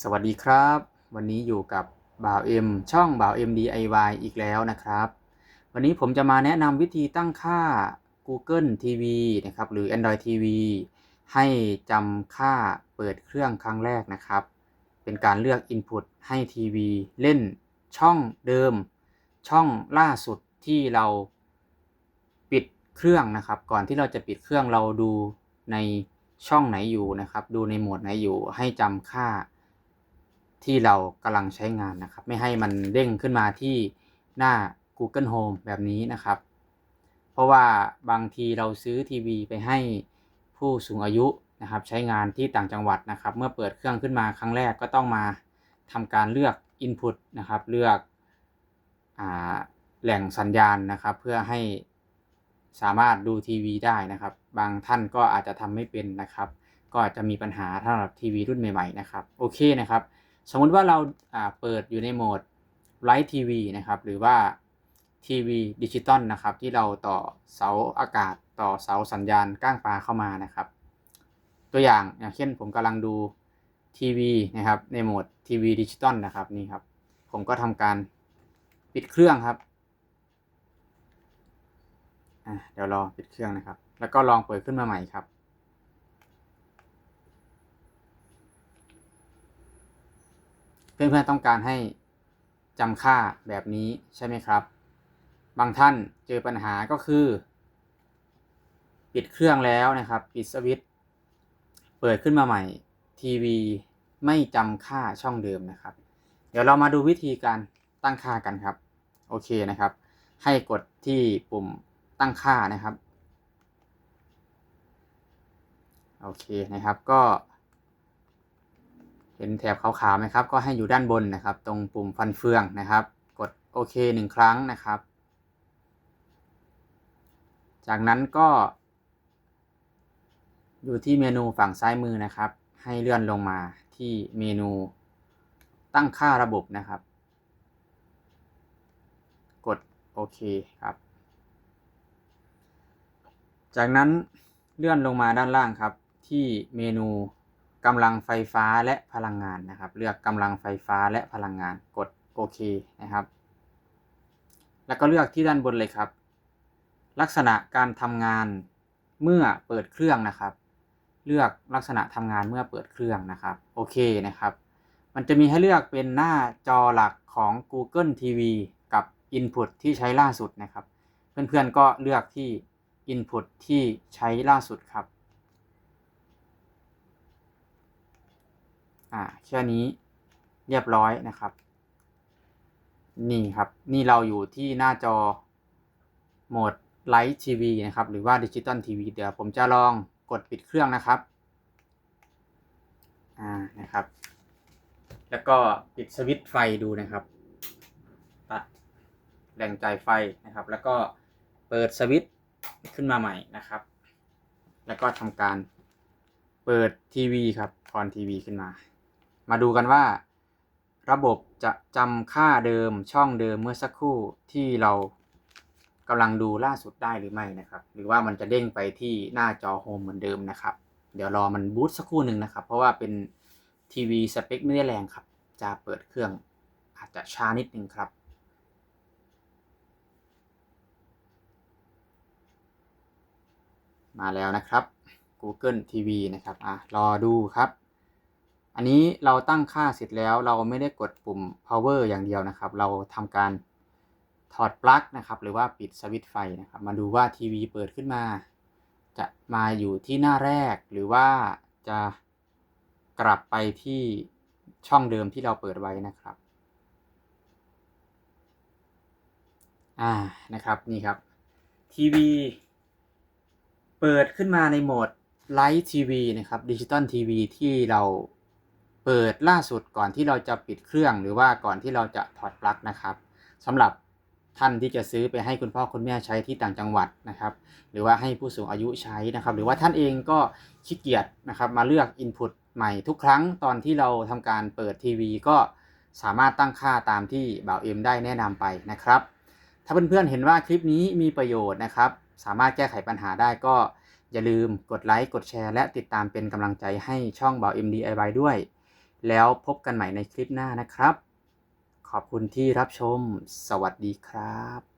สวัสดีครับ วันนี้อยู่กับบ่าวเอ็มช่องบ่าวเอ็ม DIY อีกแล้วนะครับ วันนี้ผมจะมาแนะนำวิธีตั้งค่า Google TV นะครับหรือ Android TV ให้จำค่าเปิดเครื่องครั้งแรกนะครับ เป็นการเลือก Input ให้ทีวีเล่นช่องเดิม ช่องล่าสุดที่เราปิดเครื่องนะครับ ก่อนที่เราจะปิดเครื่องเราดูในช่องไหนอยู่นะครับ ดูในโหมดไหนอยู่ให้จำค่า ที่เรากำลังใช้งานนะครับ ไม่ให้มันเด้งขึ้นมาที่หน้า Google Home แบบนี้นะครับ เพราะว่าบางทีเราซื้อทีวีไปให้ผู้สูงอายุนะครับใช้งานที่ต่างจังหวัดนะครับ เมื่อเปิดเครื่องขึ้นมาครั้งแรกก็ต้องมาทำการเลือก Input นะครับ เลือกอแหล่งสัญญาณนะครับ เพื่อให้สามารถดูทีวีได้นะครับ บางท่านก็อาจจะทำไม่เป็นนะครับ ก็อาจจะมีปัญหาสำหรับทีวีรุ่นใหม่ๆนะครับ โอเคนะครับ สมมุติว่าเราเปิดอยู่ในโหมดไลท์ทีวีนะครับ หรือว่าทีวีดิจิตอลนะครับ ที่เราต่อเสาอากาศต่อเสาสัญญาณก้างปลาเข้ามานะครับ ตัวอย่างอย่างเช่นผมกำลังดูทีวีนะครับในโหมดทีวีดิจิตอลนะครับนี่ครับ ผมก็ทำการปิดเครื่องครับเดี๋ยวรอปิดเครื่องนะครับ แล้วก็ลองเปิดขึ้นมาใหม่ครับ เพื่อนๆต้องการให้จำค่าแบบนี้ใช่ไหมครับ บางท่านเจอปัญหาก็คือ ปิดเครื่องแล้วนะครับ ปิดสวิตช์เปิดขึ้นมาใหม่ทีวีไม่จำค่าช่องเดิมนะครับ เดี๋ยวเรามาดูวิธีการตั้งค่ากันครับ โอเคนะครับ ให้กดที่ปุ่มตั้งค่านะครับ โอเคนะครับก็ เห็นแถบขาวๆไหมครับ ก็ให้อยู่ด้านบนนะครับ ตรงปุ่มฟันเฟืองนะครับ กดโอเคหนึ่งครั้งนะครับ จากนั้นก็ อยู่ที่เมนูฝั่งซ้ายมือนะครับ ให้เลื่อนลงมาที่เมนูตั้งค่าระบบนะครับ กดโอเคครับ จากนั้นเลื่อนลงมาด้านล่างครับ ที่เมนู กำลังไฟฟ้าและพลังงานนะครับ เลือกกำลังไฟฟ้าและพลังงานกดโอเคนะครับ แล้วก็เลือกที่ด้านบนเลยครับ ลักษณะการทำงานเมื่อเปิดเครื่องนะครับ เลือกลักษณะทำงานเมื่อเปิดเครื่องนะครับโอเคนะครับ มันจะมีให้เลือกเป็นหน้าจอหลักของ Google TV กับ Input ที่ใช้ล่าสุดนะครับ เพื่อนๆก็เลือกที่ Input ที่ใช้ล่าสุดครับ อ่าแค่นี้เรียบร้อยนะครับ นี่ครับ นี่เราอยู่ที่หน้าจอโหมดไลท์ทีวีนะครับ หรือว่าดิจิตอลทีวีเดี๋ยวผมจะลองกดปิดเครื่องนะครับ อ่านะครับ แล้วก็ปิดสวิตช์ไฟดูนะครับตัดแรงจ่ายไฟนะครับ แล้วก็เปิดสวิตช์ขึ้นมาใหม่นะครับ แล้วก็ทำการเปิดทีวีครับพรทีวีขึ้นมา มาดูกันว่า ระบบจะจำค่าเดิมช่องเดิมเมื่อสักครู่ที่เรากำลังดูล่าสุดได้หรือไม่นะครับ หรือว่ามันจะเด้งไปที่หน้าจอโฮมเหมือนเดิมนะครับ เดี๋ยวรอมันบูตสักครู่หนึ่งนะครับ เพราะว่าเป็นทีวีสเปคไม่ได้แรงครับ จะเปิดเครื่องอาจจะช้านิดนึงครับมาแล้วนะครับ Google TV นะครับ อะ รอดูครับ อันนี้เราตั้งค่าเสร็จแล้วเราไม่ได้กดปุ่ม power อย่างเดียวนะครับ เราทำการถอดปลั๊กนะครับ หรือว่าปิดสวิตช์ไฟนะครับ มาดูว่าทีวีเปิดขึ้นมา จะมาอยู่ที่หน้าแรก หรือว่าจะกลับไปที่ช่องเดิมที่เราเปิดไว้นะครับ อ่า นะครับ นี่ครับ ทีวี เปิดขึ้นมาในโหมดไลท์ทีวีนะครับดิจิตอลทีวีที่เรา เปิดล่าสุดก่อนที่เราจะปิดเครื่องหรือว่าก่อนที่เราจะถอดปลั๊กนะครับสำหรับท่านที่จะซื้อไปให้คุณพ่อคุณแม่ใช้ที่ต่างจังหวัดนะครับ หรือว่าให้ผู้สูงอายุใช้นะครับ หรือว่าท่านเองก็ขี้เกียจนะครับ มาเลือก Input ใหม่ทุกครั้งตอนที่เราทำการเปิดทีวีก็สามารถตั้งค่าตามที่บ่าวเอ็มได้แนะนำไปนะครับ ถ้าเพื่อนๆเห็นว่าคลิปนี้มีประโยชน์นะครับ สามารถแก้ไขปัญหาได้ก็อย่าลืมกดไลค์กดแชร์และติดตามเป็นกำลังใจให้ช่องบ่าว MDIY ด้วย แล้วพบกันใหม่ในคลิปหน้านะครับ ขอบคุณที่รับชม สวัสดีครับ